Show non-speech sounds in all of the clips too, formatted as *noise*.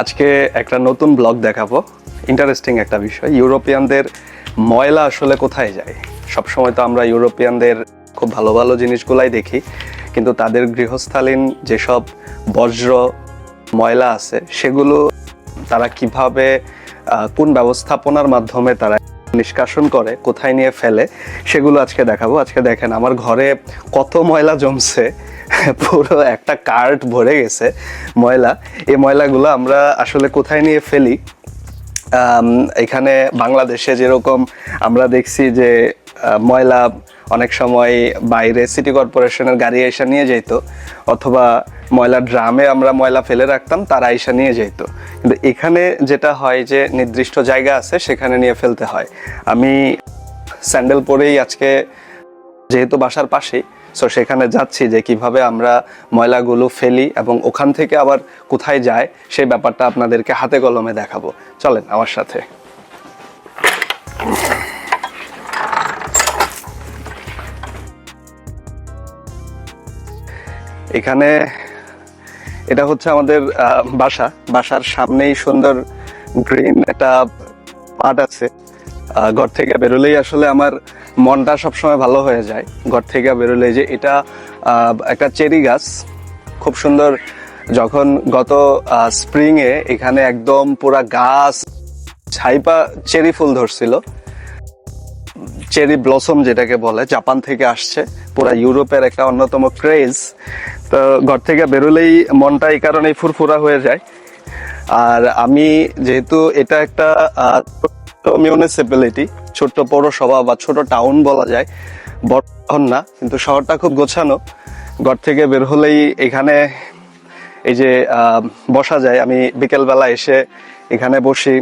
আজকে একটা নতুন ব্লগ দেখাবো। ইন্টারেস্টিং একটা বিষয়। ইউরোপিয়ানদের ময়লা আসলে কোথায় যায়? সবসময় তো আমরা ইউরোপিয়ানদের খুব ভালো ভালো জিনিসগুলাই দেখি, কিন্তু তাদের গৃহস্থালীন যেসব বজ্র ময়লা আছে, সেগুলো তারা কীভাবে কোন ব্যবস্থাপনার মাধ্যমে তারা নিষ্কাশন করে, কোথায় নিয়ে ফেলে, সেগুলো আজকে দেখাবো। আজকে দেখেন, আমার ঘরে কত ময়লা জমছে পুরো একটা কার্ট ভরে গেছে ময়লা। এই ময়লাগুলো আমরা আসলে কোথায় নিয়ে ফেলি? এখানে বাংলাদেশে যেরকম আমরা দেখছি যে ময়লা অনেক সময় বাইরে সিটি কর্পোরেশনের গাড়ি এসে নিয়ে যেত অথবা ময়লা ড্রামে আমরা ময়লা ফেলে রাখতাম, তারা এসে নিয়ে যেত কিন্তু এখানে যেটা হয় যে, নির্দিষ্ট জায়গা আছে, সেখানে নিয়ে ফেলতে হয়। আমি স্যান্ডেল পরেই আজকে, যেহেতু বাসার পাশেই সো সেখানে যাচ্ছি যে কীভাবে আমরা ময়লাগুলো ফেলি এবং ওখান থেকে আবার কোথায় যায় সেই ব্যাপারটা আপনাদেরকে হাতে কলমে দেখাবো। চলেন আমার সাথে। এখানে এটা হচ্ছে আমাদের বাসা। বাসার সামনেই সুন্দর গ্রিন একটা মাঠ আছে। ঘর থেকে বেরোলেই আসলে আমার মনটা সবসময় ভালো হয়ে যায়। ঘর থেকে বেরোলে যে এটা একটা চেরি গাছ। খুব সুন্দর যখন গত স্প্রিং এ এখানে একদম পুরা গাছ ছাইপা চেরি ফুল ধরছিল। চেরি ব্লসম যেটাকে বলে, জাপান থেকে আসছে। পুরা ইউরোপের একটা অন্যতম ক্রেজ তো ঘর থেকে বেরোলেই মনটা এই কারণেই ফুরফুরা হয়ে যায়। আর আমি যেহেতু এটা একটা মিউনিসিপ্যালিটি, ছোট্ট পৌরসভা বা ছোট টাউন বলা যায়। বড় না, কিন্তু শহরটা খুব গোছানো। ঘর থেকে বের হলেই এখানে এই যে বসা যায়। আমি বিকেলবেলা এসে এখানে বসি।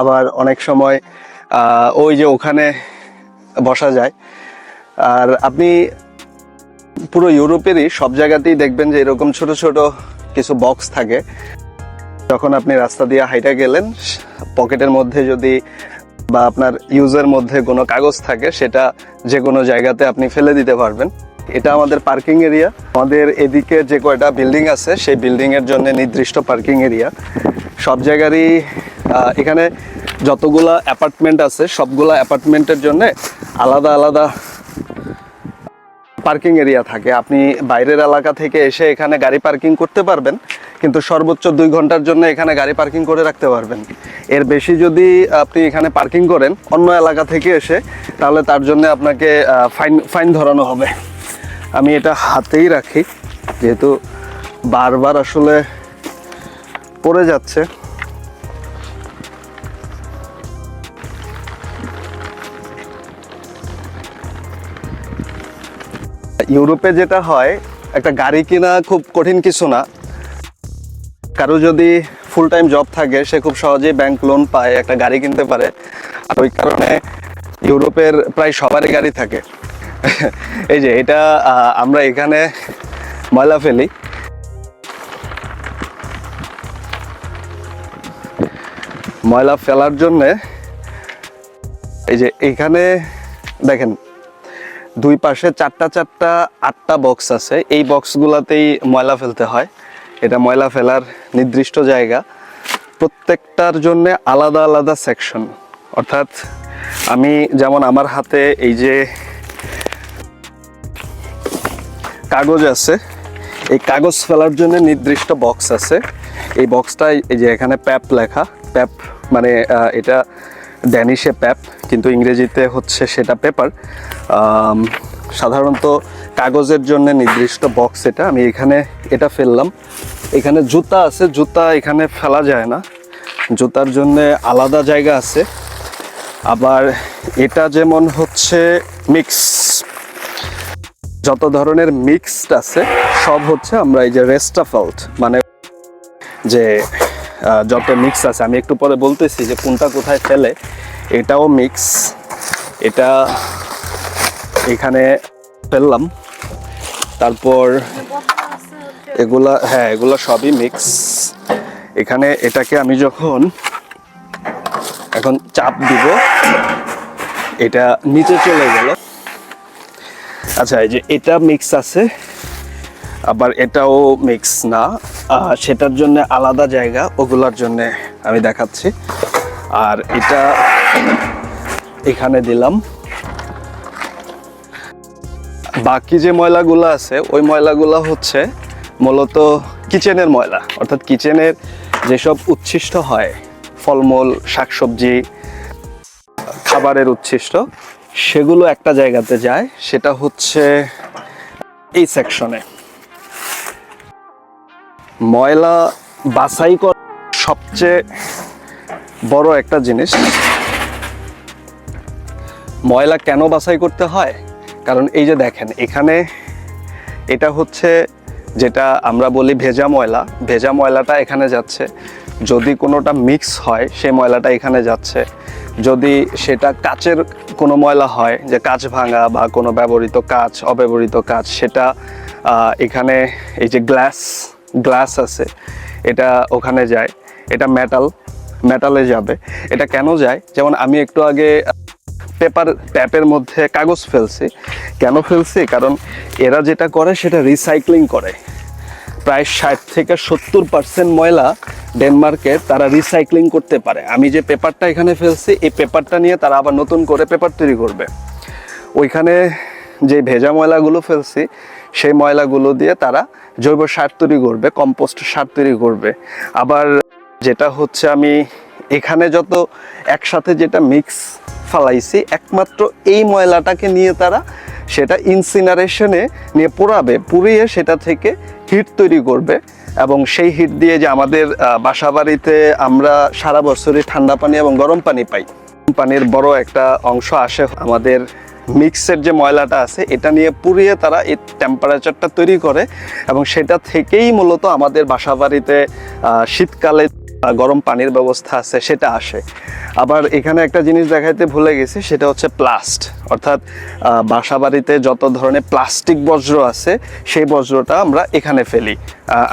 আবার অনেক সময় ওই যে ওখানে বসা যায়। আর আপনি পুরো ইউরোপেরই সব জায়গাতেই দেখবেন যে এরকম ছোট ছোট কিছু বক্স থাকে। যখন আপনি রাস্তা দিয়ে হাইটা গেলেন, পকেটের মধ্যে যদি বা আপনার ইউজের মধ্যে কোনো কাগজ থাকে, সেটা যে কোনো জায়গাতে আপনি ফেলে দিতে পারবেন। এটা আমাদের পার্কিং এরিয়া। আমাদের এদিকে যে কয়টা বিল্ডিং আছে, সেই বিল্ডিং এর জন্য নির্দিষ্ট পার্কিং এরিয়া। সব জায়গারই এখানে যতগুলা অ্যাপার্টমেন্ট আছে, সবগুলা অ্যাপার্টমেন্টের জন্য আলাদা আলাদা পার্কিং এরিয়া থাকে। আপনি বাইরের এলাকা থেকে এসে এখানে গাড়ি পার্কিং করতে পারবেন, কিন্তু সর্বোচ্চ দুই ঘণ্টার জন্য এখানে গাড়ি পার্কিং করে রাখতে পারবেন। এর বেশি যদি আপনি এখানে পার্কিং করেন অন্য এলাকা থেকে এসে, তাহলে তার জন্য আপনাকে ফাইন ফাইন ধরানো হবে। আমি এটা হাতেই রাখি, যেহেতু বারবার আসলে পড়ে যাচ্ছে। ইউরোপে যেটা হয়, একটা গাড়ি কেনা খুব কঠিন কিছু না। কারও যদি ফুল টাইম জব থাকে, সে খুব সহজেই ব্যাংক লোন পায়, একটা গাড়ি কিনতে পারে। আর ওই কারণে ইউরোপের প্রায় সবারই গাড়ি থাকে। *laughs* এই যে, এটা আমরা এখানে ময়লা ফেলি। ময়লা ফেলার জন্যে, এই যে, এখানে দেখেন দুই পাশে চারটা চারটা, আটটা বক্স আছে। এই বক্সগুলোতেই ময়লা ফেলতে হয়। এটা ময়লা ফেলার নির্দিষ্ট জায়গা। প্রত্যেকটার জন্য আলাদা আলাদা সেকশন অর্থাৎ আমি যেমন আমার হাতে এই যে কাগজ আছে, এই কাগজ ফেলার জন্য নির্দিষ্ট বক্স আছে। এই বক্সটাই এই যে এখানে প্যাপ লেখা। প্যাপ মানে এটা ড্যানিশে প্যাপ কিন্তু ইংরেজিতে হচ্ছে সেটা পেপার সাধারণত কাগজের জন্য নির্দিষ্ট বক্স এটা। আমি এখানে এটা ফেললাম। এখানে জুতা আছে, জুতা এখানে ফেলা যায় না। জুতার জন্য আলাদা জায়গা আছে। আবার এটা যেমন হচ্ছে মিক্স যত ধরনের মিক্সড আছে, সব হচ্ছে আমরা এই যে রেস্টাফল্ট মানে যে যত মিক্স আছে, আমি একটু পরে বলতেছি যে কোনটা কোথায় ফেলে। এটাও মিক্স এটা এখানে ফেললাম। তারপর এগুলা হ্যাঁ এগুলা সবই মিক্স এখানে এটাকে আমি যখন এখন চাপ দিব, এটা নিচে চলে গেল। আচ্ছা এই যে এটা মিক্স আছে, আবার এটাও মিক্স না। সেটার জন্য আলাদা জায়গা, ওগুলার জন্য আমি দেখাচ্ছি। আর এটা এখানে দিলাম। বাকি যে ময়লাগুলো আছে, ওই ময়লাগুলো হচ্ছে মূলত কিচেনের ময়লা। অর্থাৎ কিচেনের যেসব উচ্ছিষ্ট হয়, ফলমূল, শাকসবজি, খাবারের উচ্ছিষ্ট, সেগুলো একটা জায়গাতে যায়। সেটা হচ্ছে এই সেকশনে ময়লা বাছাই করা সবচেয়ে বড় একটা জিনিস। ময়লা কেন বাছাই করতে হয়? কারণ এই যে দেখেন, এখানে এটা হচ্ছে যেটা আমরা বলি ভেজা ময়লা। ভেজা ময়লাটা এখানে যাচ্ছে। যদি কোনোটা মিক্স হয়, সেই ময়লাটা এখানে যাচ্ছে। যদি সেটা কাচের কোনো ময়লা হয়, যে কাচ ভাঙা বা কোনো ব্যবহৃত কাচ, অব্যবহৃত কাচ, সেটা এখানে এই যে গ্লাস গ্লাস আছে, এটা ওখানে যায়, এটা মেটাল মেটালে যাবে। এটা কেন যায়? যেমন আমি একটু আগে পেপার ট্যাপের মধ্যে কাগজ ফেলছি। কেন ফেলছি? কারণ এরা যেটা করে, সেটা রিসাইক্লিং করে। প্রায় ষাট থেকে সত্তর পার্সেন্ট ময়লা ডেনমার্কে তারা রিসাইক্লিং করতে পারে। আমি যে পেপারটা এখানে ফেলছি, এই পেপারটা নিয়ে তারা আবার নতুন করে পেপার তৈরি করবে। ওইখানে যে ভেজা ময়লাগুলো ফেলছি সেই ময়লাগুলো দিয়ে তারা জৈব সার তৈরি করবে কম্পোস্ট সার তৈরি করবে। আবার যেটা হচ্ছে আমি এখানে যত একসাথে যেটা মিক্স ফালাইছি, একমাত্র এই ময়লাটাকে নিয়ে তারা সেটা ইনসিনারেশনে নিয়ে পোড়াবে, পুড়িয়ে সেটা থেকে হিট তৈরি করবে এবং সেই হিট দিয়ে যে আমাদের বাসা বাড়িতে আমরা সারা বছরই ঠান্ডা পানি এবং গরম পানি পাই। পানির বড় একটা অংশ আসে। আমাদের মিক্সের যে ময়লাটা আছে, এটা নিয়ে পুড়িয়ে তারা এই টেম্পারেচারটা তৈরি করে এবং সেটা থেকেই মূলত আমাদের বাসা বাড়িতে শীতকালে গরম পানির ব্যবস্থা আছে, সেটা আসে। আবার এখানে একটা জিনিস দেখাইতে ভুলে গেছি, সেটা হচ্ছে প্লাস্ট অর্থাৎ বাসা বাড়িতে যত ধরনের প্লাস্টিক বজ্র আছে, সেই বজ্রটা আমরা এখানে ফেলি।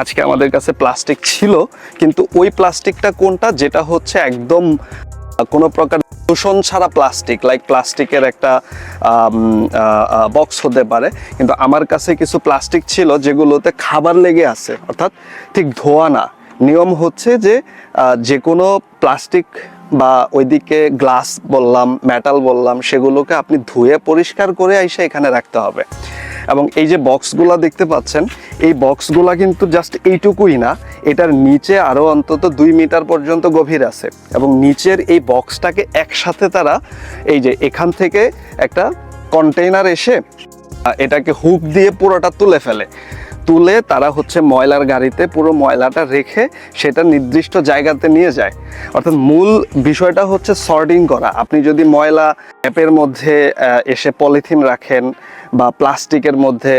আজকে আমাদের কাছে প্লাস্টিক ছিল, কিন্তু ওই প্লাস্টিকটা কোনটা? যেটা হচ্ছে একদম কোনো প্রকার দূষণ ছাড়া প্লাস্টিক লাইক প্লাস্টিকের একটা বক্স হতে পারে। কিন্তু আমার কাছে কিছু প্লাস্টিক ছিল যেগুলোতে খাবার লেগে আছে। অর্থাৎ ঠিক ধোয়া না। নিয়ম হচ্ছে যে যে কোনো প্লাস্টিক বা ওইদিকে গ্লাস বললাম মেটাল বললাম, সেগুলোকে আপনি ধুয়ে পরিষ্কার করে এসে এখানে রাখতে হবে। এবং এই যে বক্সগুলো দেখতে পাচ্ছেন, এই বক্সগুলা কিন্তু জাস্ট এইটুকুই না, এটার নিচে আরও অন্তত দুই মিটার পর্যন্ত গভীর আছে। এবং নিচের এই বক্সটাকে একসাথে তারা এই যে এখান থেকে একটা কন্টেইনার এসে এটাকে হুক দিয়ে পুরোটা তুলে ফেলে। তুলে তারা হচ্ছে ময়লার গাড়িতে পুরো ময়লাটা রেখে সেটা নির্দিষ্ট জায়গাতে নিয়ে যায়। অর্থাৎ মূল বিষয়টা হচ্ছে সর্টিং করা। আপনি যদি ময়লা অ্যাপের মধ্যে এসে পলিথিন রাখেন বা প্লাস্টিকের মধ্যে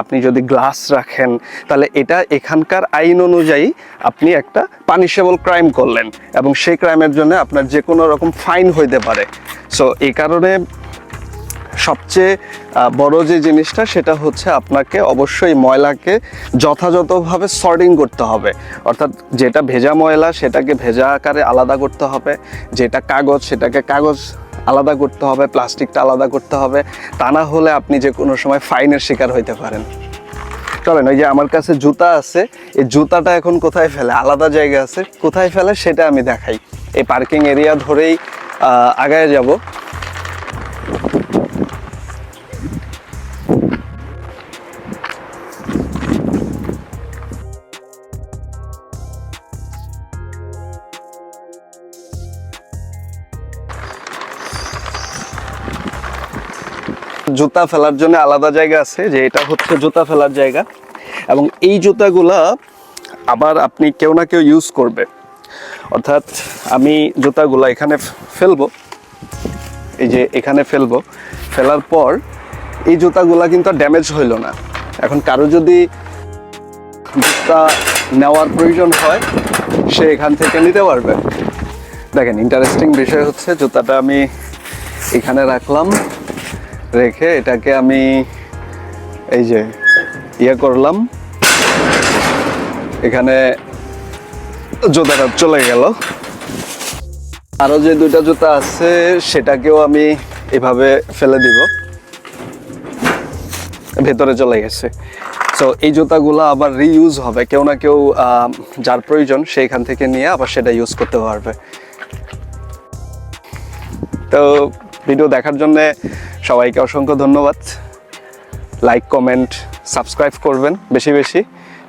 আপনি যদি গ্লাস রাখেন, তাহলে এটা এখানকার আইন অনুযায়ী আপনি একটা পানিশেবল ক্রাইম করলেন এবং সেই ক্রাইমের জন্য আপনার যে কোনো রকম ফাইন হইতে পারে। সো এই কারণে সবচেয়ে বড় যে জিনিসটা সেটা হচ্ছে আপনাকে অবশ্যই ময়লাকে যথাযথভাবে সর্টিং করতে হবে। অর্থাৎ যেটা ভেজা ময়লা সেটাকে ভেজা আকারে আলাদা করতে হবে, যেটা কাগজ সেটাকে কাগজ আলাদা করতে হবে, প্লাস্টিকটা আলাদা করতে হবে, তা না হলে আপনি যে কোনো সময় ফাইনের শিকার হইতে পারেন। চলেন, ওই যে আমার কাছে জুতা আছে, এই জুতাটা এখন কোথায় ফেলে? আলাদা জায়গা আছে, কোথায় ফেলে সেটা আমি দেখাই। এই পার্কিং এরিয়া ধরেই আগায় যাব। জুতা ফেলার জন্য আলাদা জায়গা আছে, যে এটা হচ্ছে জুতা ফেলার জায়গা। এবং এই জুতাগুলা আবার আপনি কেউ না কেউ ইউজ করবে। অর্থাৎ আমি জুতাগুলা এখানে ফেলব। এই যে এখানে ফেলব। ফেলার পর এই জুতাগুলা কিন্তু ড্যামেজ হইল না। এখন কারও যদি জুতা নেওয়ার প্রয়োজন হয়, সে এখান থেকে নিতে পারবে। দেখেন ইন্টারেস্টিং বিষয় হচ্ছে জুতাটা আমি এখানে রাখলাম। রেখে এটাকে আমি এই যে ইয়ে করলাম। এখানে জুতাটা চলে গেল। আরও যে দুইটা জুতা আছে, সেটাকেও আমি এভাবে ফেলে দিব। ভেতরে চলে গেছে। সো এই জুতাগুলো আবার রিইউজ হবে। কেউ না কেউ যার প্রয়োজন সেইখান থেকে নিয়ে আবার সেটা ইউজ করতে পারবে। তো ভিডিও দেখার জন্য সবাইকে অসংখ্য ধন্যবাদ। লাইক কমেন্ট সাবস্ক্রাইব করবেন বেশি বেশি।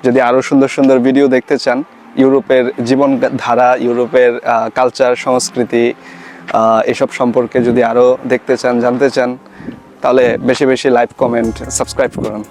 যদি আরও সুন্দর সুন্দর ভিডিও দেখতে চান, ইউরোপের জীবন ধারা ইউরোপের কালচার সংস্কৃতি এসব সম্পর্কে যদি আরও দেখতে চান, জানতে চান, তাহলে বেশি বেশি লাইক কমেন্ট সাবস্ক্রাইব করুন।